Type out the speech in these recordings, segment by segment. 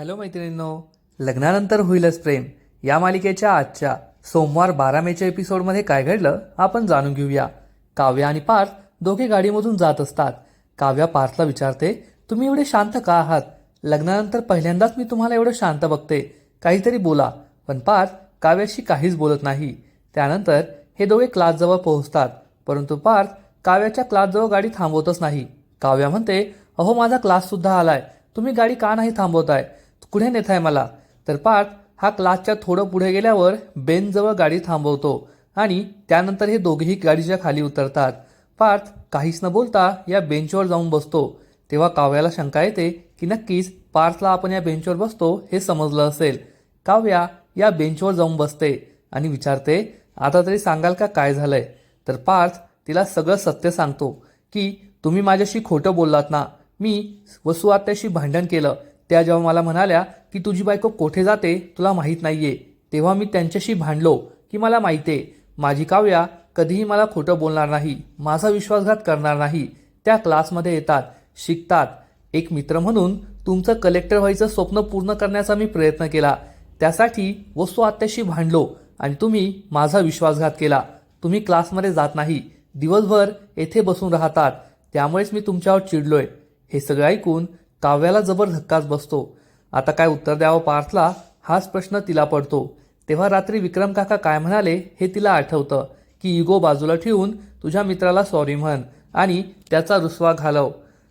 Hello मैत्रिणींनो लग्नानंतर होईलच प्रेम. या मालिकेच्या आजच्या सोमवार बारा मेच्या एपिसोडमध्ये काय घडलं आपण जाणून घेऊया. काव्या आणि पार्थ दोघे गाडीमधून जात असतात. काव्या पार्थला विचारते तुम्ही एवढे शांत का आहात? लग्नानंतर पहिल्यांदाच मी तुम्हाला एवढं शांत बघते. काहीतरी बोला. पण पार्थ काव्याशी काहीच बोलत नाही. त्यानंतर हे दोघे क्लासजवळ पोहोचतात. परंतु पार्थ काव्याच्या क्लासजवळ गाडी थांबवतच नाही. काव्या म्हणते अहो माझा क्लाससुद्धा आलाय. तुम्ही गाडी का नाही थांबवताय? कुठे नेताय मला? तर पार्थ हा क्लासच्या थोडं पुढे गेल्यावर बेनजवळ गाडी थांबवतो आणि त्यानंतर हे दोघेही गाडीच्या खाली उतरतात. पार्थ काहीच न बोलता या बेंचवर जाऊन बसतो. तेव्हा काव्याला शंका येते की नक्कीच पार्थला आपण या बेंचवर बसतो हे समजलं असेल. काव्या या बेंचवर जाऊन बसते आणि विचारते आता तरी सांगाल का काय झालंय? तर पार्थ तिला सगळं सत्य सांगतो की तुम्ही माझ्याशी खोटं बोललात ना. मी वसुआत्याशी भांडण केलं. त्या जेव्हा मला म्हणाल्या की तुझी बायको कोठे जाते तुला माहीत नाही आहे तेव्हा मी त्यांच्याशी भांडलो की मला माहिती आहे माझी काव्या कधीही मला खोटं बोलणार नाही माझा विश्वासघात करणार नाही त्या क्लासमध्ये येतात शिकतात. एक मित्र म्हणून तुमचं कलेक्टर व्हायचं स्वप्न पूर्ण करण्याचा मी प्रयत्न केला. त्यासाठी वस्तू आत्याशी भांडलो आणि तुम्ही माझा विश्वासघात केला. तुम्ही क्लासमध्ये जात नाही दिवसभर येथे बसून राहतात त्यामुळेच मी तुमच्यावर चिडलोय. हे सगळं ऐकून काव्याला जबर धक्काच बसतो. आता काय उत्तर द्यावं पार्थला? हाच प्रश्न तिला पडतो. तेव्हा रात्री विक्रम काका काय म्हणाले हे तिला आठवतं की इगो बाजूला ठेवून तुझ्या मित्राला सॉरी म्हण आणि त्याचा रुसवा घालव.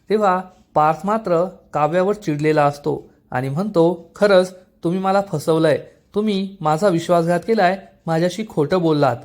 तेव्हा पार्थ मात्र काव्यावर चिडलेला असतो आणि म्हणतो खरंच तुम्ही मला फसवलंय. तुम्ही माझा विश्वासघात केलाय माझ्याशी खोटं बोललात.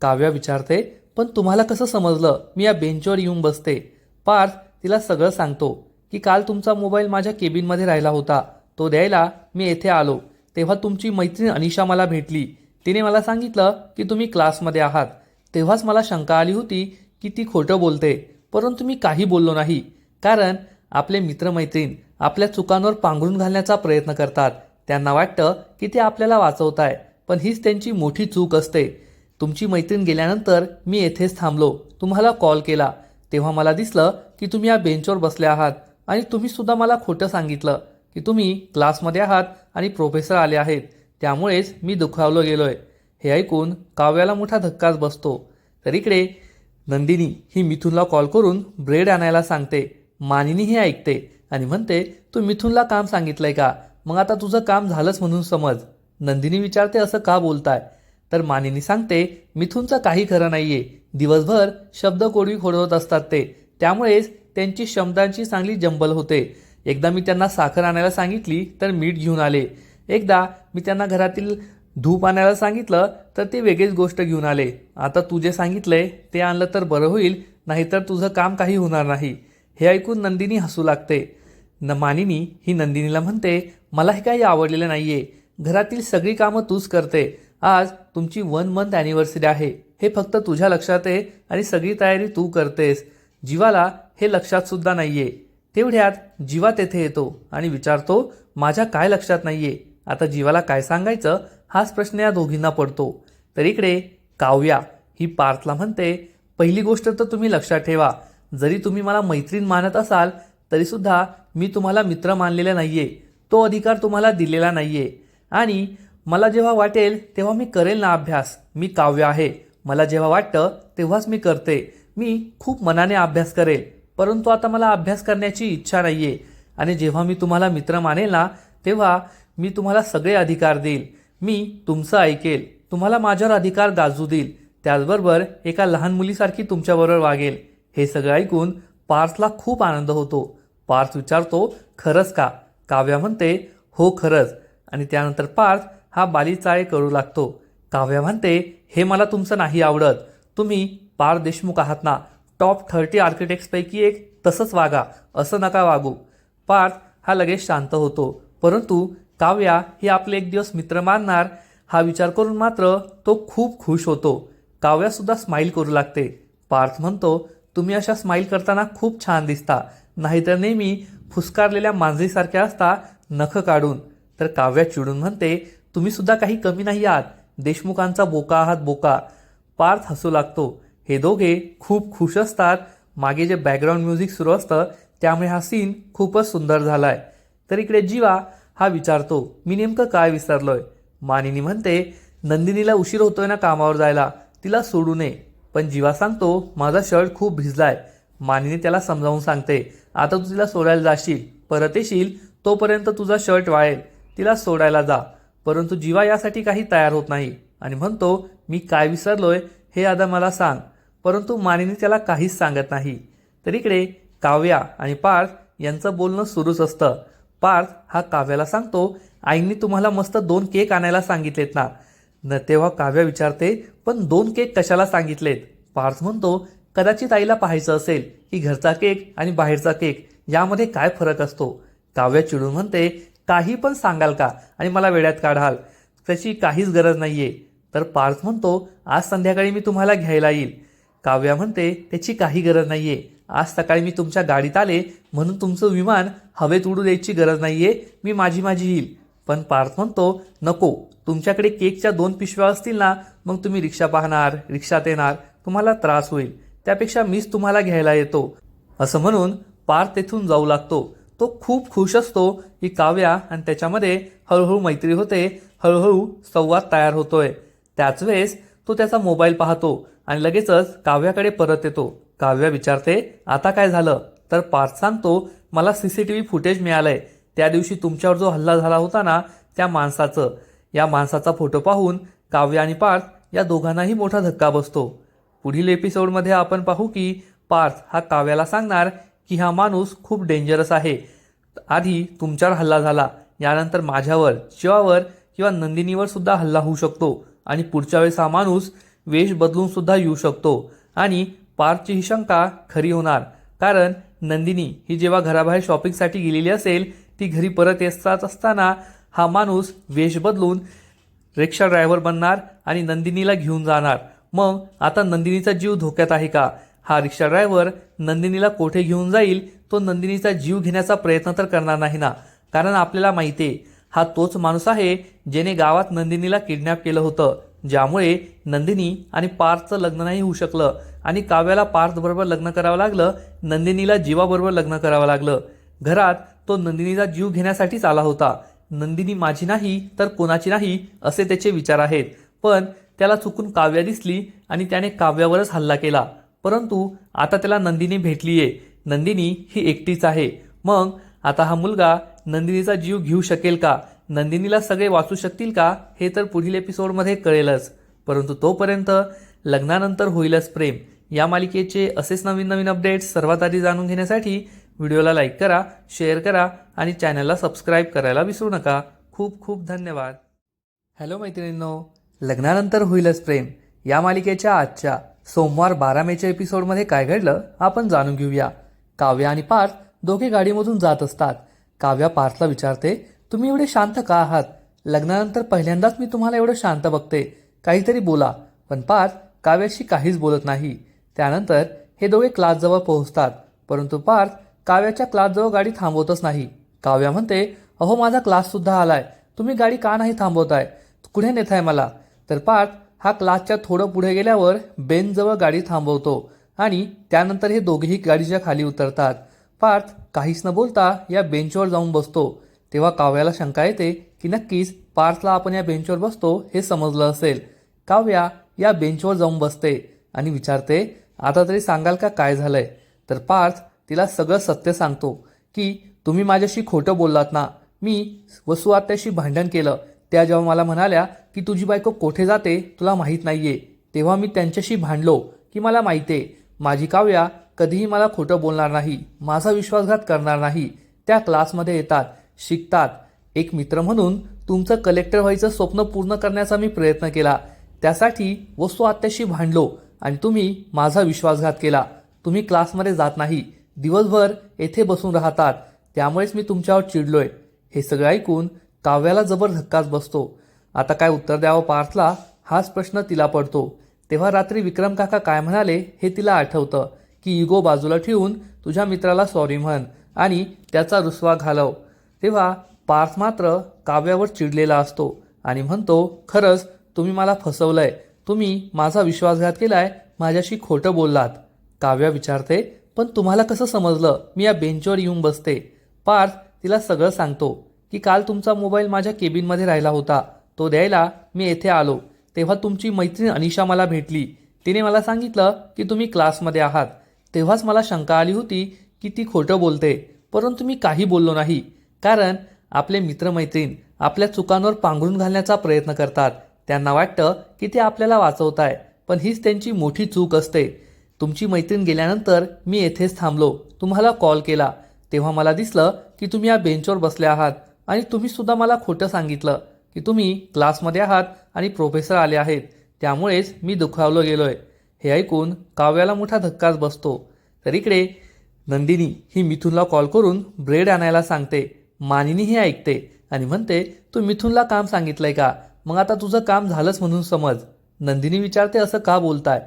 काव्या विचारते पण तुम्हाला कसं समजलं? मी या बेंचवर येऊन बसते. पार्थ तिला सगळं सांगतो. की काल तुमचा मोबाईल माझ्या केबिनमध्ये राहिला होता. तो द्यायला मी येथे आलो. तेव्हा तुमची मैत्रीण अनिशा मला भेटली. तिने मला सांगितलं की तुम्ही क्लासमध्ये आहात. तेव्हाच मला शंका आली होती की ती खोटं बोलते. परंतु मी काही बोललो नाही. कारण आपले मित्रमैत्रीण आपल्या चुकांवर पांघरून घालण्याचा प्रयत्न करतात. त्यांना वाटतं की ते आपल्याला वाचवताय. पण हीच त्यांची मोठी चूक असते. तुमची मैत्रीण गेल्यानंतर मी येथेच थांबलो. तुम्हाला कॉल केला. तेव्हा मला दिसलं की तुम्ही या बेंचवर बसले आहात. आणि तुम्हीसुद्धा मला खोटं सांगितलं की तुम्ही क्लासमध्ये आहात आणि प्रोफेसर आले आहेत. त्यामुळेच मी दुखावलो आहे हे ऐकून काव्याला मोठा धक्काच बसतो. तर इकडे नंदिनी ही मिथुनला कॉल करून ब्रेड आणायला सांगते. मानिनी हे ऐकते आणि म्हणते तू मिथुनला काम सांगितलंय का? मग आता तुझं काम झालंच म्हणून समज. नंदिनी विचारते असं का बोलताय? तर मानिनी सांगते मिथुनचं काही खरं नाहीये. दिवसभर शब्द कोडवी खोडवत असतात ते. त्यामुळेच त्यांची शब्दांची चांगली जंबल होते. एकदा मी त्यांना साखर आणायला सांगितली तर मीठ घेऊन आले. एकदा मी त्यांना घरातील धूप आणायला सांगितलं तर ते वेगळीच गोष्ट घेऊन आले. आता तू जे सांगितलंय ते आणलं तर बरं होईल नाहीतर तुझं काम काही होणार नाही. हे ऐकून नंदिनी हसू लागते. न मानिनी ही नंदिनीला म्हणते मला हे काही आवडलेलं नाही आहे घरातील सगळी कामं तूच करते. आज तुमची वन मंथ ॲनिव्हर्सरी आहे. हे फक्त तुझ्या लक्षात आहे आणि सगळी तयारी तू करतेस. जीवाला हे लक्षात सुद्धा नाहीये. तेवढ्यात जीवा तेथे येतो आणि विचारतो माझ्या काय लक्षात नाहीये? आता जीवाला काय सांगायचं? हाच प्रश्न या दोघींना पडतो. तर इकडे काव्या ही पार्थला म्हणते पहिली गोष्ट तर तुम्ही लक्षात ठेवा. जरी तुम्ही मला मैत्रीण मानत असाल तरीसुद्धा मी तुम्हाला मित्र मानलेला नाहीये. तो अधिकार तुम्हाला दिलेला नाहीये. आणि मला जेव्हा वाटेल तेव्हा मी करेल ना अभ्यास. मी काव्य आहे. मला जेव्हा वाटतं तेव्हाच मी करते. मी खूप मनाने अभ्यास करेल. परंतु आता मला अभ्यास करण्याची इच्छा नाही आहे आणि जेव्हा मी तुम्हाला मित्र मानेल ना तेव्हा मी तुम्हाला सगळे अधिकार देईल. मी तुमचं ऐकेल. तुम्हाला माझ्यावर अधिकार गाजू देईल. त्याचबरोबर एका लहान मुलीसारखी तुमच्याबरोबर वागेल. हे सगळं ऐकून पार्थला खूप आनंद होतो. पार्थ विचारतो खरंच का? काव्या म्हणते हो खरंच. आणि त्यानंतर पार्थ हा बालीचाळे करू लागतो. काव्या म्हणते हे मला तुमचं नाही आवडत. तुम्ही पार्थ देशमुख आहात ना. टॉप थर्टी आर्किटेक्ट्सपैकी एक. तसंच वागा असं नका वागू. पार्थ हा लगेच शांत होतो. परंतु काव्या ही आपले एक दिवस मित्र मानणार हा विचार करून मात्र तो खूप खुश होतो. काव्यासुद्धा स्माईल करू लागते. पार्थ म्हणतो तुम्ही अशा स्माईल करताना खूप छान दिसता. नाहीतर नेहमी फुसकारलेल्या मांजरीसारख्या असता नख काढून. तर काव्या चिडून म्हणते तुम्हीसुद्धा काही कमी नाही आहात. देशमुखांचा बोका आहात बोका. पार्थ हसू लागतो. हे दोघे खूप खुश असतात. मागे जे बॅकग्राऊंड म्युझिक सुरू असतं त्यामुळे हा सीन खूपच सुंदर झालाय. तर इकडे जीवा हा विचारतो मी नेमकं काय विसरलोय? मानिनी म्हणते नंदिनीला उशीर होतोय ना कामावर जायला तिला सोडू नये. पण जीवा सांगतो माझा शर्ट खूप भिजलाय. मानिनी त्याला समजावून सांगते आता तू तिला सोडायला जाशील परत येशील तोपर्यंत तुझा शर्ट वाळेल तिला सोडायला जा. परंतु जीवा यासाठी काही तयार होत नाही आणि म्हणतो मी काय विसरलोय हे आता मला सांग. परंतु मानिनी त्याला काहीच सांगत नाही. तर इकडे काव्या आणि पार्थ यांचं बोलणं सुरूच असतं. पार्थ हा काव्याला सांगतो आईंनी तुम्हाला मस्त दोन केक आणायला सांगितलेत ना. न तेव्हा काव्या विचारते पण दोन केक कशाला सांगितलेत? पार्थ म्हणतो कदाचित आईला पाहायचं असेल की घरचा केक आणि बाहेरचा केक यामध्ये काय फरक असतो? काव्या चिडून म्हणते काही पण सांगाल का आणि मला वेड्यात काढाल. त्याची काहीच गरज नाहीये. तर पार्थ म्हणतो आज संध्याकाळी मी तुम्हाला घ्यायला येईल. काव्या म्हणते त्याची काही गरज नाहीये. आज सकाळी मी तुमच्या गाडीत आले म्हणून तुमचं विमान हवेत उडू द्यायची गरज नाहीये. मी माझी माझी येईल. पण पार्थ म्हणतो नको तुमच्याकडे केकच्या दोन पिशव्या असतील ना मग तुम्ही रिक्षा पाहणार रिक्षात येणार तुम्हाला त्रास होईल. त्यापेक्षा मीच तुम्हाला घ्यायला येतो. असं म्हणून पार्थ तेथून जाऊ लागतो. तो खूप खुश असतो की काव्या आणि त्याच्यामध्ये हळूहळू मैत्री होते हळूहळू संवाद तयार होतोय. त्याच वेळेस तो त्याचा मोबाईल पाहतो. आणि लगेचच काव्याकडे परत येतो. काव्या विचारते आता काय झालं? तर पार्थ सांगतो मला C C T V footage मिळालंय. त्या दिवशी तुमच्यावर जो हल्ला झाला होता ना त्या माणसाचं. या माणसाचा फोटो पाहून काव्य आणि पार्थ या दोघांनाही मोठा धक्का बसतो. पुढील एपिसोडमध्ये आपण पाहू की पार्थ हा काव्याला सांगणार की हा माणूस खूप डेंजरस आहे. आधी तुमच्यावर हल्ला झाला. यानंतर माझ्यावर शिवावर किंवा नंदिनीवर सुद्धा हल्ला होऊ शकतो. आणि पुढच्या वेळेस हा माणूस वेश बदलून सुद्धा येऊ शकतो. आणि पार्थची ही शंका खरी होणार. कारण नंदिनी ही जेव्हा घराबाहेर शॉपिंगसाठी गेलेली असेल ती घरी परत येत असताना हा माणूस वेश बदलून रिक्षा ड्रायव्हर बनणार आणि नंदिनीला घेऊन जाणार. मग आता नंदिनीचा जीव धोक्यात आहे का? हा रिक्षा ड्रायव्हर नंदिनीला कोठे घेऊन जाईल? तो नंदिनीचा जीव घेण्याचा प्रयत्न तर करणार नाही ना? कारण आपल्याला माहिती आहे हा तोच माणूस आहे ज्याने गावात नंदिनीला किडनॅप केलं होतं. ज्यामुळे नंदिनी आणि पार्थचं लग्न नाही होऊ शकलं आणि काव्याला पार्थबरोबर लग्न करावं लागलं नंदिनीला जीवाबरोबर लग्न करावं लागलं. घरात तो नंदिनीचा जीव घेण्यासाठीच आला होता. नंदिनी माझी नाही तर कोणाची नाही असे त्याचे विचार आहेत. पण त्याला चुकून काव्या दिसली आणि त्याने काव्यावरच हल्ला केला. परंतु आता त्याला नंदिनी भेटलीये. नंदिनी ही एकटीच आहे. मग आता हा मुलगा नंदिनीचा जीव घेऊ शकेल का? नंदिनीला सगळे वाचू शकतील का हे तर पुढील एपिसोडमध्ये कळेलच. परंतु तोपर्यंत लग्नानंतर होईलच प्रेम. या मालिकेचे असेच नवीन नवीन अपडेट्स सर्वात आधी जाणून घेण्यासाठी व्हिडिओला लाईक करा शेअर करा आणि चॅनलला सबस्क्राईब करायला विसरू नका. खूप खूप धन्यवाद. हॅलो मैत्रिणींनो लग्नानंतर होईलच प्रेम. या मालिकेच्या आजच्या सोमवार बारा मेच्या एपिसोडमध्ये काय घडलं आपण जाणून घेऊया. काव्या आणि पार्थ दोघे गाडीमधून जात असतात. काव्या पार्थला विचारते तुम्ही एवढे शांत का आहात? लग्नानंतर पहिल्यांदाच मी तुम्हाला एवढं शांत बघते. काहीतरी बोला. पण पार्थ काव्याशी काहीच बोलत नाही. त्यानंतर हे दोघे क्लासजवळ पोहोचतात. परंतु पार्थ काव्याच्या क्लासजवळ गाडी थांबवतच नाही. काव्या म्हणते अहो माझा क्लाससुद्धा आलाय. तुम्ही गाडी का नाही थांबवताय? कुठे नेताय मला? तर पार्थ हा क्लासच्या थोडं पुढे गेल्यावर बेंचजवळ गाडी थांबवतो आणि त्यानंतर हे दोघेही गाडीच्या खाली उतरतात. पार्थ काहीच न बोलता या बेंचवर जाऊन बसतो. तेव्हा काव्याला शंका येते की नक्कीच पार्थला आपण या बेंचवर बसतो हे समजलं असेल. काव्या या बेंचवर जाऊन बसते आणि विचारते आता तरी सांगाल का काय झालंय? तर पार्थ तिला सगळं सत्य सांगतो की तुम्ही माझ्याशी खोटं बोललात ना. मी वसुआत्याशी भांडण केलं. त्या जेव्हा मला म्हणाल्या की तुझी बायको कोठे जाते? तुला माहीत नाहीये. तेव्हा मी त्यांच्याशी भांडलो की मला माहिती. आहे माझी काव्या कधीही मला खोटं बोलणार नाही. माझा विश्वासघात करणार नाही. त्या क्लासमध्ये येतात. शिकतात. एक मित्र म्हणून तुमचं कलेक्टर व्हायचं स्वप्न पूर्ण करण्याचा मी प्रयत्न केला. त्यासाठी वस्तू आत्याशी भांडलो आणि तुम्ही माझा विश्वासघात केला. तुम्ही क्लासमध्ये जात नाही. दिवसभर येथे बसून राहतात. त्यामुळेच मी तुमच्यावर चिडलोय. हे सगळं ऐकून काव्याला जबर धक्काच बसतो. आता काय उत्तर द्यावं पार्थला? हाच प्रश्न तिला पडतो. तेव्हा रात्री विक्रम काका काय म्हणाले हे तिला आठवतं की इगो बाजूला ठेवून तुझ्या मित्राला सॉरी म्हण आणि त्याचा रुसवा घालव. तेव्हा पार्थ मात्र काव्यावर चिडलेला असतो आणि म्हणतो खरंच तुम्ही मला फसवलंय. तुम्ही माझा विश्वासघात केलाय माझ्याशी खोटं बोललात. काव्या विचारते पण तुम्हाला कसं समजलं? मी या बेंचवर येऊन बसते. पार्थ तिला सगळं सांगतो की काल तुमचा मोबाईल माझ्या केबिनमध्ये राहिला होता. तो द्यायला मी येथे आलो. तेव्हा तुमची मैत्रीण अनिशा मला भेटली. तिने मला सांगितलं की तुम्ही क्लासमध्ये आहात. तेव्हाच मला शंका आली होती की ती खोटं बोलते. परंतु मी काही बोललो नाही. कारण आपले मित्रमैत्रीण आपल्या चुकांवर पांघरून घालण्याचा प्रयत्न करतात. त्यांना वाटतं की ते आपल्याला वाचवत आहे पण हीच त्यांची मोठी चूक असते. तुमची मैत्रीण गेल्यानंतर मी येथेच थांबलो. तुम्हाला कॉल केला. तेव्हा मला दिसलं की तुम्ही या बेंचवर बसले आहात आणि तुम्हीसुद्धा मला खोटं सांगितलं की तुम्ही क्लासमध्ये आहात आणि प्रोफेसर आले आहेत. त्यामुळेच मी दुखावलो आहे हे ऐकून काव्याला मोठा धक्काच बसतो. तर इकडे नंदिनी ही मिथुनला कॉल करून ब्रेड आणायला सांगते. मानिनी हे ऐकते आणि म्हणते तू मिथुनला काम सांगितलंय का? मग आता तुझं काम झालंच म्हणून समज. नंदिनी विचारते असं का बोलताय?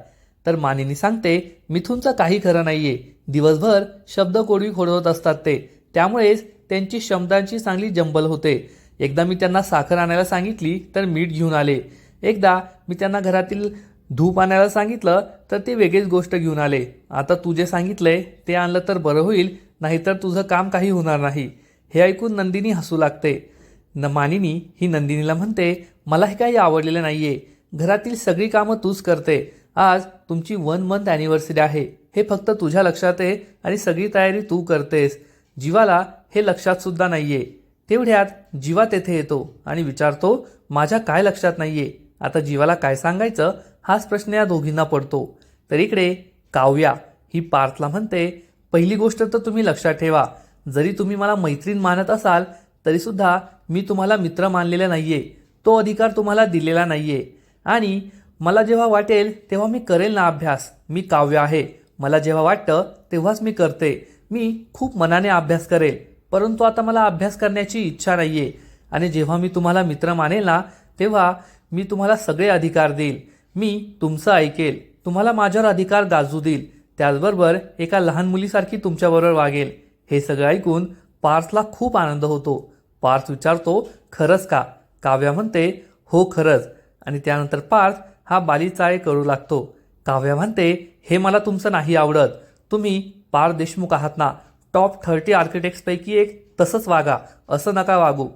तर मानिनी सांगते मिथुनचं काही खरं नाहीये. दिवसभर शब्द कोडवी खोडवत असतात ते. त्यामुळेच त्यांची शब्दांची चांगली जंबल होते. एकदा मी त्यांना साखर आणायला सांगितली तर मीठ घेऊन आले. एकदा मी त्यांना घरातील धूप आणायला सांगितलं तर ते वेगळीच गोष्ट घेऊन आले. आता तू जे सांगितलंय ते आणलं तर बरं होईल नाहीतर तुझं काम काही होणार नाही. हे ऐकून नंदिनी हसू लागते. न मानिनी ही नंदिनीला म्हणते मला हे काही आवडलेलं नाही आहे घरातील सगळी कामं तूच करते. आज तुमची वन मंथ ॲनिव्हर्सरी आहे. हे फक्त तुझ्या लक्षात आहे आणि सगळी तयारी तू करतेस. जीवाला हे लक्षात सुद्धा आहे तेवढ्यात जीवा तेथे येतो आणि विचारतो माझ्या काय लक्षात नाही आहे आता जीवाला काय सांगायचं? हाच प्रश्न या दोघींना पडतो. तर इकडे काव्या ही पार्थला म्हणते पहिली गोष्ट तर तुम्ही लक्षात ठेवा. जरी तुम्ही मला मैत्रीण मानत असाल तरीसुद्धा मी तुम्हाला मित्र मानलेला नाही आहे तो अधिकार तुम्हाला दिलेला नाही आहे आणि मला जेव्हा वाटेल तेव्हा मी करेल ना अभ्यास. मी काव्य आहे. मला जेव्हा वाटतं तेव्हाच मी करते. मी खूप मनाने अभ्यास करेल. परंतु आता मला अभ्यास करण्याची इच्छा नाही आहे आणि जेव्हा मी तुम्हाला मित्र मानेल ना तेव्हा मी तुम्हाला सगळे अधिकार देईल. मी तुमचं ऐकेल. तुम्हाला माझ्यावर अधिकार गाजू देईल. त्याचबरोबर एका लहान मुलीसारखी तुमच्याबरोबर वागेल. हे सगळं ऐकून पार्थला खूप आनंद होतो. पार्थ विचारतो खरंच का? काव्या म्हणते हो खरंच. आणि त्यानंतर पार्थ हा बालीचाळे करू लागतो. काव्या म्हणते हे मला तुमचं नाही आवडत. तुम्ही पार्थ देशमुख आहात ना. टॉप थर्टी आर्किटेक्ट्सपैकी एक. तसंच वागा. असं नका वागू.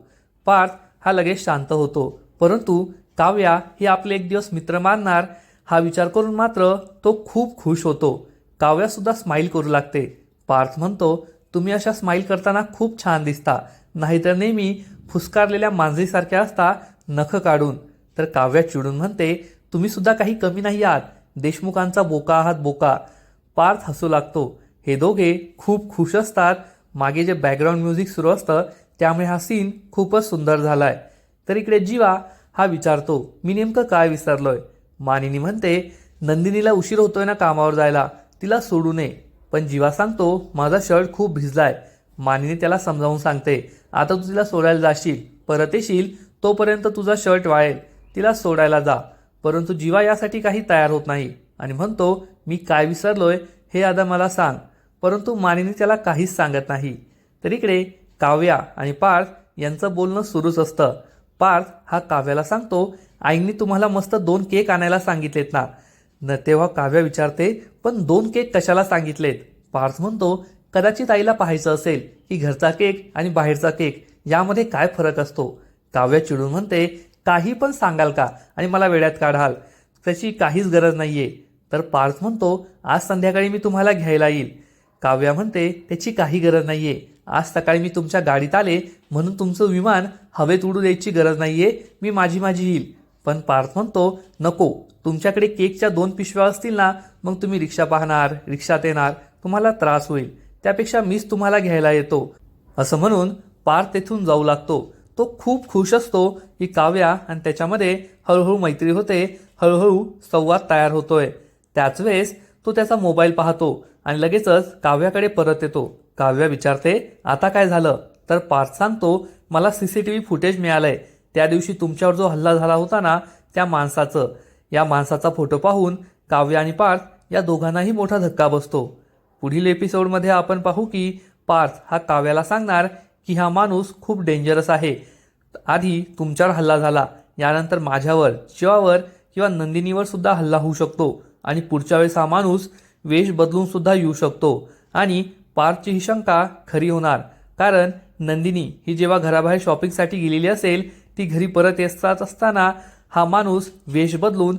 पार्थ हा लगेच शांत होतो. परंतु काव्या ही आपले एक दिवस मित्र मानणार हा विचार करून मात्र तो खूप खुश होतो. काव्यासुद्धा स्माईल करू लागते. पार्थ म्हणतो तुम्ही अशा स्माईल करताना खूप छान दिसता. नाहीतर नेहमी फुसकारलेल्या मांजरीसारख्या असता नख काढून. तर काव्या चिडून म्हणते तुम्ही सुद्धा काही कमी नाही आहात. देशमुखांचा बोका आहात बोका. पार्थ हसू लागतो. हे दोघे खूप खुश असतात. मागे जे बॅकग्राऊंड म्युझिक सुरू असतं त्यामुळे हा सीन खूपच सुंदर झालाय. तर इकडे जीवा हा विचारतो मी नेमकं काय विसरलोय? मानिनी म्हणते नंदिनीला उशीर होतोय ना कामावर जायला. तिला सोडू नये. पण जीवा सांगतो माझा शर्ट खूप भिजलाय. मानिनी त्याला समजावून सांगते आता तू तिला सोडायला जाशील परत येशील तोपर्यंत तुझा शर्ट वाळेल तिला सोडायला जा. परंतु जीवा यासाठी काही तयार होत नाही आणि म्हणतो मी काय विसरलोय हे आता मला सांग. परंतु मानिनी त्याला काहीच सांगत नाही. तर इकडे काव्या आणि पार्थ यांचं बोलणं सुरूच असतं. पार्थ हा काव्याला सांगतो आईंनी तुम्हाला मस्त दोन केक आणायला सांगितलेत ना न तेव्हा काव्या विचारते पण दोन केक कशाला सांगितलेत? पार्थ म्हणतो कदाचित आईला पाहायचं असेल की घरचा केक आणि बाहेरचा केक यामध्ये काय फरक असतो? काव्या चिडून म्हणते काही पण सांगाल का आणि मला वेड्यात काढाल. त्याची काहीच गरज नाहीये. तर पार्थ म्हणतो आज संध्याकाळी मी तुम्हाला घ्यायला येईल. काव्या म्हणते त्याची काही गरज नाहीये. आज सकाळी मी तुमच्या गाडीत आले म्हणून तुमचं विमान हवेत उडू द्यायची गरज नाहीये. मी माझी माझी येईल. पण पार्थ म्हणतो नको तुमच्याकडे केकच्या दोन पिशव्या असतील ना मग तुम्ही रिक्षा पाहणार रिक्षात येणार तुम्हाला त्रास होईल. त्यापेक्षा मीच तुम्हाला घ्यायला येतो. असं म्हणून पार्थ तेथून जाऊ लागतो. तो खूप खुश असतो की काव्या आणि त्याच्यामध्ये हळूहळू मैत्री होते हळूहळू संवाद तयार होतोय. त्याच वेळेस तो त्याचा मोबाईल पाहतो आणि लगेचच काव्याकडे परत येतो. काव्या विचारते आता काय झालं? तर पार्थ सांगतो मला C C T V footage मिळालंय. त्या दिवशी तुमच्यावर जो हल्ला झाला होता ना त्या माणसाचं. या माणसाचा फोटो पाहून काव्य आणि पार्थ या दोघांनाही मोठा धक्का बसतो. पुढील एपिसोडमध्ये आपण पाहू की पार्थ हा काव्याला सांगणार की हा माणूस खूप डेंजरस आहे. आधी तुमच्यावर हल्ला झाला यानंतर माझ्यावर शिवावर किंवा नंदिनीवर सुद्धा हल्ला होऊ शकतो आणि पुढच्या वेळेस हा माणूस वेश बदलून सुद्धा येऊ शकतो आणि पार्थची ही शंका खरी होणार. कारण नंदिनी ही जेव्हा घराबाहेर शॉपिंगसाठी गेलेली असेल ती घरी परत येत असताना हा माणूस वेश बदलून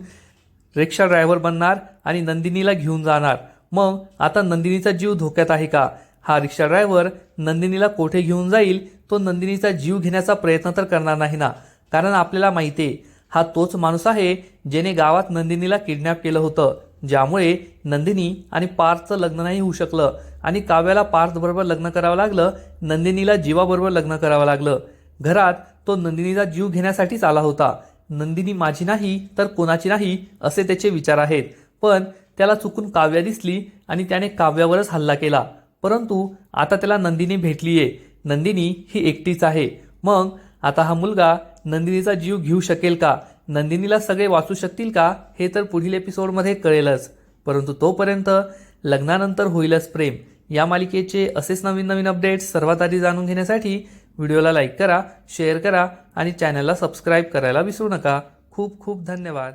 रिक्षा ड्रायव्हर बनणार आणि नंदिनीला घेऊन जाणार. मग आता नंदिनीचा जीव धोक्यात आहे का? हा रिक्षा ड्रायव्हर नंदिनीला कोठे घेऊन जाईल? तो नंदिनीचा जीव घेण्याचा प्रयत्न तर करणार नाही ना? कारण आपल्याला माहिती आहे हा तोच माणूस आहे ज्याने गावात नंदिनीला किडनॅप केलं होतं ज्यामुळे नंदिनी आणि पार्थचं लग्न नाही होऊ शकलं आणि काव्याला पार्थबरोबर लग्न करावं लागलं नंदिनीला जीवाबरोबर लग्न करावं लागलं. घरात तो नंदिनीचा जीव घेण्यासाठीच आला होता. नंदिनी माझी नाही तर कोणाची नाही असे त्याचे विचार आहेत. पण त्याला चुकून काव्या दिसली आणि त्याने काव्यावरच हल्ला केला. परंतु आता त्याला नंदिनी भेटलीये. नंदिनी ही एकटीच आहे. मग आता हा मुलगा नंदिनीचा जीव घेऊ शकेल का? नंदिनीला सगळे वाचू शकतील का? हे तर पुढील एपिसोडमध्ये कळेलच. परंतु तोपर्यंत लग्नानंतर होईलच प्रेम. या मालिकेचे असेच नवीन नवीन अपडेट्स सर्वात आधी जाणून घेण्यासाठी व्हिडिओला लाईक करा शेअर करा आणि चॅनलला सबस्क्राईब करायला विसरू नका. खूप खूप धन्यवाद.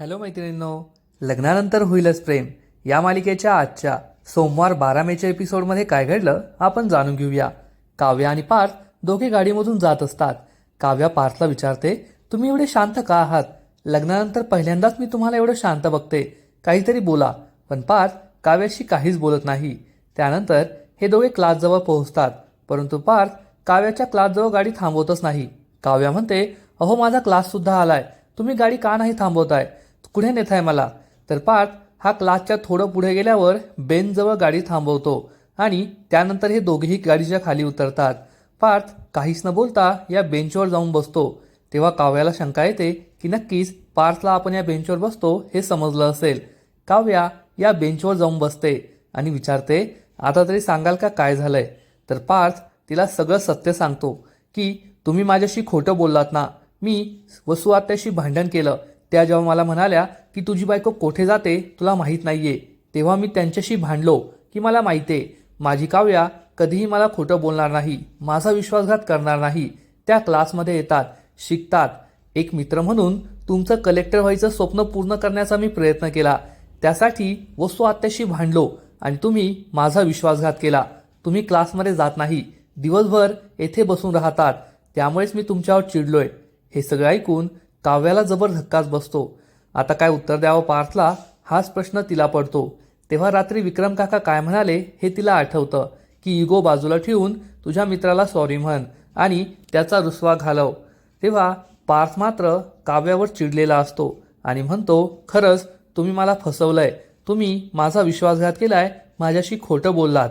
हॅलो मैत्रिणींनो लग्नानंतर होईलच प्रेम. या मालिकेच्या आजच्या सोमवार बारा मेच्या एपिसोडमध्ये काय घडलं आपण जाणून घेऊया. काव्या आणि पार्थ दोघे गाडीमधून जात असतात. काव्या पार्थला विचारते तुम्ही एवढे शांत का आहात? लग्नानंतर पहिल्यांदाच मी तुम्हाला एवढं शांत बघते. काहीतरी बोला. पण पार्थ काव्याशी काहीच बोलत नाही. त्यानंतर हे दोघे क्लासजवळ पोहोचतात. परंतु पार्थ काव्याच्या क्लासजवळ गाडी थांबवतच नाही. काव्या म्हणते अहो माझा क्लाससुद्धा आलाय. तुम्ही गाडी का नाही थांबवताय? कुठे नेताय मला? तर पार्थ हा क्लासच्या थोडं पुढे गेल्यावर बेंचजवळ गाडी थांबवतो आणि त्यानंतर हे दोघेही गाडीच्या खाली उतरतात. पार्थ काहीच न बोलता या बेंचवर जाऊन बसतो. तेव्हा काव्याला शंका येते की नक्कीच पार्थला आपण या बेंचवर बसतो हे समजलं असेल. काव्या या बेंचवर जाऊन बसते आणि विचारते आता तरी सांगाल का काय झालंय? तर पार्थ तिला सगळं सत्य सांगतो की तुम्ही माझ्याशी खोटं बोललात ना मी वसुआत्याशी भांडण केलं. त्या जेव्हा मला म्हणाल्या की तुझी बायको कोठे जाते तुला माहीत नाही आहे तेव्हा मी त्यांच्याशी भांडलो की मला माहिती आहे माझी काव्या कधीही मला खोटं बोलणार नाही माझा विश्वासघात करणार नाही. त्या क्लासमध्ये येतात शिकतात. एक मित्र म्हणून तुमचं कलेक्टर व्हायचं स्वप्न पूर्ण करण्याचा मी प्रयत्न केला. त्यासाठी वस्तू आत्याशी भांडलो आणि तुम्ही माझा विश्वासघात केला. तुम्ही क्लासमध्ये जात नाही. दिवसभर येथे बसून राहतात. त्यामुळेच मी तुमच्यावर चिडलोय. हे सगळं ऐकून काव्याला जबर धक्काच बसतो. आता काय उत्तर द्यावं पार्थला? हाच प्रश्न तिला पडतो. तेव्हा रात्री विक्रम काका काय म्हणाले हे तिला आठवतं की इगो बाजूला ठेवून तुझ्या मित्राला सॉरी म्हण आणि त्याचा रुसवा घालव. तेव्हा पार्थ मात्र काव्यावर चिडलेला असतो आणि म्हणतो खरंच तुम्ही मला फसवलंय. तुम्ही माझा विश्वासघात केलाय माझ्याशी खोटं बोललात.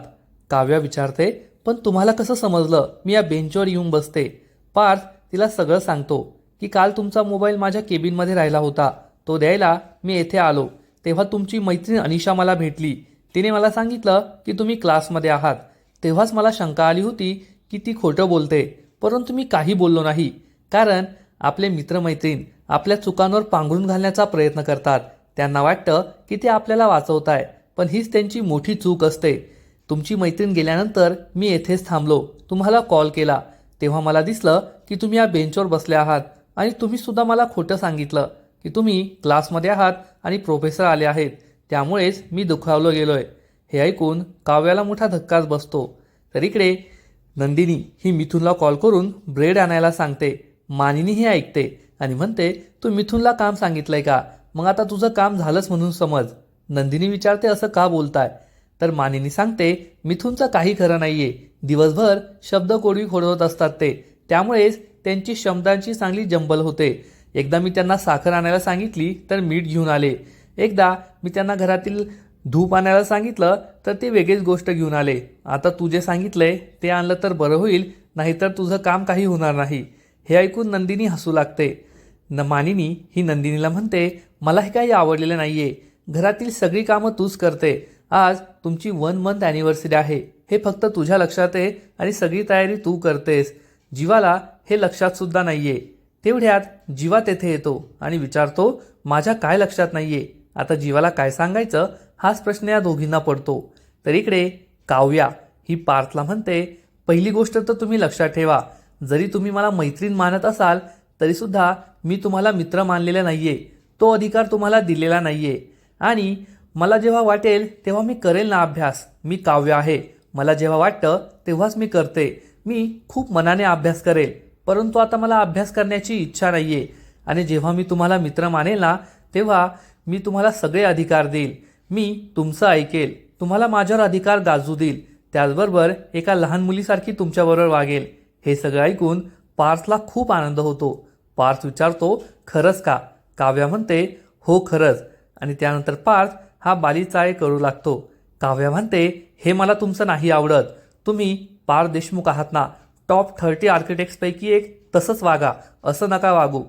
काव्या विचारते पण तुम्हाला कसं समजलं? मी या बेंचवर येऊन बसते. पार्थ तिला सगळं सांगतो की काल तुमचा मोबाईल माझ्या केबिनमध्ये राहिला होता. तो द्यायला मी येथे आलो. तेव्हा तुमची मैत्रीण अनिशा मला भेटली. तिने मला सांगितलं की तुम्ही क्लासमध्ये आहात. तेव्हाच मला शंका आली होती की ती खोटं बोलते. परंतु मी काही बोललो नाही. कारण आपले मित्रमैत्रीण आपल्या चुकांवर पांघरून घालण्याचा प्रयत्न करतात. त्यांना वाटतं की ते आपल्याला वाचवताय. पण हीच त्यांची मोठी चूक असते. तुमची मैत्रीण गेल्यानंतर मी येथेच थांबलो. तुम्हाला कॉल केला. तेव्हा मला दिसलं की तुम्ही या बेंचवर बसले आहात आणि तुम्हीसुद्धा मला खोटं सांगितलं की तुम्ही क्लासमध्ये आहात आणि प्रोफेसर आले आहेत. त्यामुळेच मी दुखावलो आहे हे ऐकून काव्याला मोठा धक्काच बसतो. तर इकडे नंदिनी ही मिथुनला कॉल करून ब्रेड आणायला सांगते. मानिनी हे ऐकते आणि म्हणते तू मिथुनला काम सांगितलंय का? मग आता तुझं काम झालंच म्हणून समज. नंदिनी विचारते असं का बोलताय? तर मानिनी सांगते मिथुनचं काही खरं नाहीये. दिवसभर शब्द कोडवी खोडवत असतात ते. त्यामुळेच त्यांची शब्दांची चांगली जंबल होते. एकदा मी त्यांना साखर आणायला सांगितली तर मीठ घेऊन आले. एकदा मी त्यांना घरातील धूप आणायला सांगितलं तर ते वेगळीच गोष्ट घेऊन आले. आता तू जे सांगितलंय ते आणलं तर बरं होईल नाहीतर तुझं काम काही होणार नाही. हे ऐकून नंदिनी हसू लागते. न मानिनी ही नंदिनीला म्हणते मला हे काही आवडलेलं नाहीये. घरातील सगळी कामं तूच करते. आज तुमची वन मंथ ॲनिव्हर्सरी आहे. हे फक्त तुझ्या लक्षात आहे आणि सगळी तयारी तू करतेस. जीवाला हे लक्षात सुद्धा आहे तेवढ्यात जीवा तेथे येतो आणि विचारतो माझ्या काय लक्षात नाही आहे आता जीवाला काय सांगायचं? हाच प्रश्न या दोघींना पडतो. तर इकडे काव्या ही पार्थला म्हणते पहिली गोष्ट तर तुम्ही लक्षात ठेवा. जरी तुम्ही मला मैत्रीण मानत असाल तरीसुद्धा मी तुम्हाला मित्र मानलेला नाही आहे तो अधिकार तुम्हाला दिलेला नाही आहे आणि मला जेव्हा वाटेल तेव्हा मी करेल ना अभ्यास. मी काव्य आहे. मला जेव्हा वाटतं तेव्हाच मी करते. मी खूप मनाने अभ्यास करेल. परंतु आता मला अभ्यास करण्याची इच्छा नाही आहे आणि जेव्हा मी तुम्हाला मित्र मानेल ना तेव्हा मी तुम्हाला सगळे अधिकार देईल. मी तुमचं ऐकेल. तुम्हाला माझ्यावर अधिकार गाजू देईल. त्याचबरोबर एका लहान मुलीसारखी तुमच्याबरोबर वागेल. हे सगळं ऐकून पार्थला खूप आनंद होतो. पार्थ विचारतो खरंच का? काव्या म्हणते हो खरंच. आणि त्यानंतर पार्थ हा बालीचाळे करू लागतो. काव्या म्हणते हे मला तुमचं नाही आवडत. तुम्ही पार देशमुख आहात ना. टॉप थर्टी आर्किटेक्ट्सपैकी एक. तसंच वागा. असं नका वागू.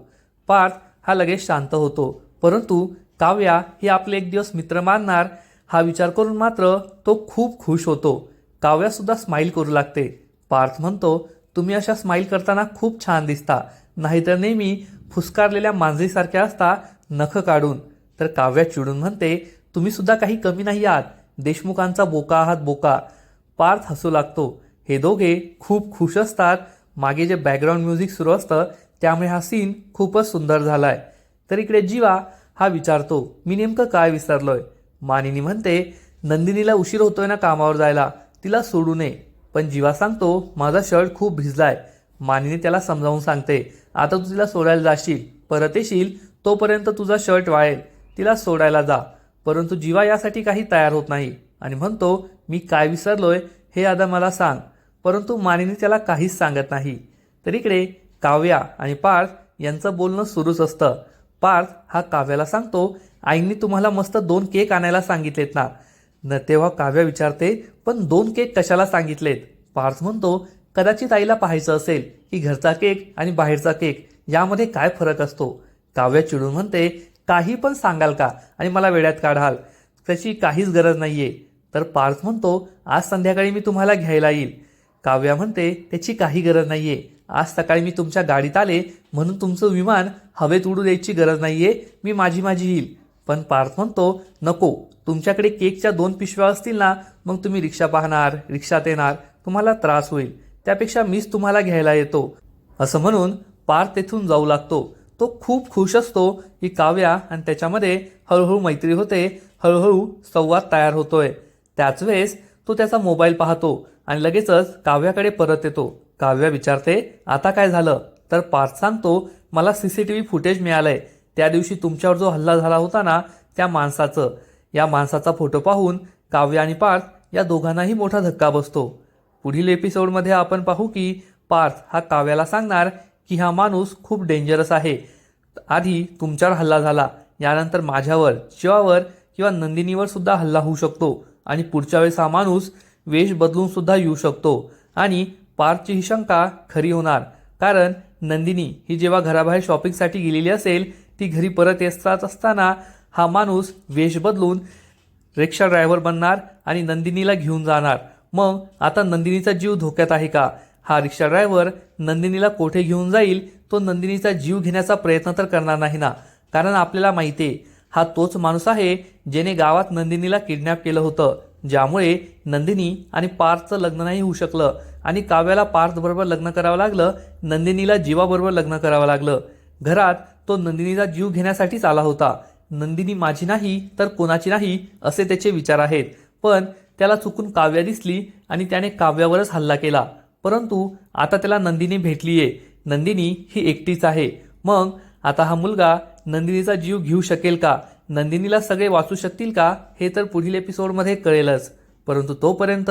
पार्थ हा लगेच शांत होतो. परंतु काव्या ही आपले एक दिवस मित्र मानणार हा विचार करून मात्र तो खूप खुश होतो. काव्यासुद्धा स्माईल करू लागते. पार्थ म्हणतो तुम्ही अशा स्माईल करताना खूप छान दिसता. नाहीतर नेहमी फुसकारलेल्या मांजरीसारख्या असता नख काढून. तर काव्या चिडून म्हणते तुम्ही सुद्धा काही कमी नाही आहात. देशमुखांचा बोका आहात बोका. पार्थ हसू लागतो. हे दोघे खूप खुश असतात. मागे जे बॅकग्राऊंड म्युझिक सुरू असतं त्यामुळे हा सीन खूपच सुंदर झालाय. तर इकडे जीवा हा विचारतो मी नेमकं काय विसरलोय? मानिनी म्हणते नंदिनीला उशीर होतोय ना कामावर जायला. तिला सोडू नये. पण जीवा सांगतो माझा शर्ट खूप भिजलाय. मानिनी त्याला समजावून सांगते आता तू तिला सोडायला जाशील. परत येशील तोपर्यंत तुझा शर्ट वाळेल. तिला सोडायला जा. परंतु जीवा यासाठी काही तयार होत नाही. आणि म्हणतो मी काय विसरलोय हे आता मला सांग. परंतु मानेने त्याला काहीच सांगत नाही. तर इकडे काव्या आणि पार्थ यांचं बोलणं सुरूच असतं. पार्थ हा काव्याला सांगतो आईंनी तुम्हाला मस्त दोन केक आणायला सांगितलेत ना. न तेव्हा काव्या विचारते पण दोन केक कशाला सांगितलेत? पार्थ म्हणतो कदाचित आईला पाहायचं असेल की घरचा केक आणि बाहेरचा केक यामध्ये काय फरक असतो? काव्या चिडून म्हणते काही पण सांगाल का? आणि मला वेड्यात काढाल. त्याची काहीच गरज नाही आहे तर पार्थ म्हणतो आज संध्याकाळी मी तुम्हाला घ्यायला येईल. काव्या म्हणते त्याची काही गरज नाही आहे आज सकाळी मी तुमच्या गाडीत आले म्हणून तुमचं विमान हवेत उडू द्यायची गरज नाही आहे मी माझी माझी येईल. पण पार्थ म्हणतो नको. तुमच्याकडे केकच्या दोन पिशव्या असतील ना मग तुम्ही रिक्षा पाहणार रिक्षात येणार तुम्हाला त्रास होईल. त्यापेक्षा मीच तुम्हाला घ्यायला येतो. असं म्हणून पार्थ तेथून जाऊ लागतो. तो खूप खुश असतो की काव्या आणि त्याच्यामध्ये हळूहळू मैत्री होते हळूहळू संवाद तयार होतोय. त्याच वेळेस तो त्याचा मोबाईल पाहतो आणि लगेचच काव्याकडे परत येतो. काव्या विचारते आता काय झालं? तर पार्थ सांगतो मला C C T V footage मिळालंय. त्या दिवशी तुमच्यावर जो हल्ला झाला होता ना त्या माणसाचं. या माणसाचा फोटो पाहून काव्य आणि पार्थ या दोघांनाही मोठा धक्का बसतो. पुढील एपिसोडमध्ये आपण पाहू की पार्थ हा काव्याला सांगणार की हा माणूस खूप डेंजरस आहे. आधी तुमच्यावर हल्ला झाला. यानंतर माझ्यावर शिवावर किंवा नंदिनीवर सुद्धा हल्ला होऊ शकतो. आणि पुढच्या वेळेस हा माणूस वेश बदलून सुद्धा येऊ शकतो. आणि पार्थची ही शंका खरी होणार. कारण नंदिनी ही जेव्हा घराबाहेर शॉपिंगसाठी गेलेली असेल ती घरी परत येत असताना हा माणूस वेश बदलून रिक्षा ड्रायव्हर बनणार आणि नंदिनीला घेऊन जाणार. मग आता नंदिनीचा जीव धोक्यात आहे का? हा रिक्षा ड्रायव्हर नंदिनीला कोठे घेऊन जाईल तो नंदिनीचा जीव घेण्याचा प्रयत्न तर करणार नाही ना. कारण आपल्याला माहिती आहे हा तोच माणूस आहे ज्याने गावात नंदिनीला किडनॅप केलं होतं ज्यामुळे नंदिनी आणि पार्थचं लग्न नाही होऊ शकलं आणि काव्याला पार्थबरोबर लग्न करावं लागलं नंदिनीला जीवाबरोबर लग्न करावं लागलं. घरात तो नंदिनीचा जीव घेण्यासाठीच आला होता. नंदिनी माझी नाही तर कोणाची नाही असे त्याचे विचार आहेत. पण त्याला चुकून काव्या दिसली आणि त्याने काव्यावरच हल्ला केला. परंतु आता त्याला नंदिनी भेटली आहे नंदिनी ही एकटीच आहे. मग आता हा मुलगा नंदिनीचा जीव घेऊ शकेल का? नंदिनीला सगळे वाचू शकतील का? हे तर पुढील एपिसोडमध्ये कळेलच. परंतु तोपर्यंत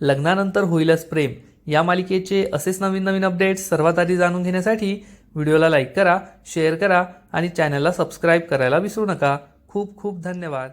लग्नानंतर होईलच प्रेम. या मालिकेचे असेच नवीन नवीन अपडेट्स सर्वात आधी जाणून घेण्यासाठी व्हिडिओला लाईक करा शेअर करा आणि चॅनलला सबस्क्राईब करायला विसरू नका. खूप खूप धन्यवाद.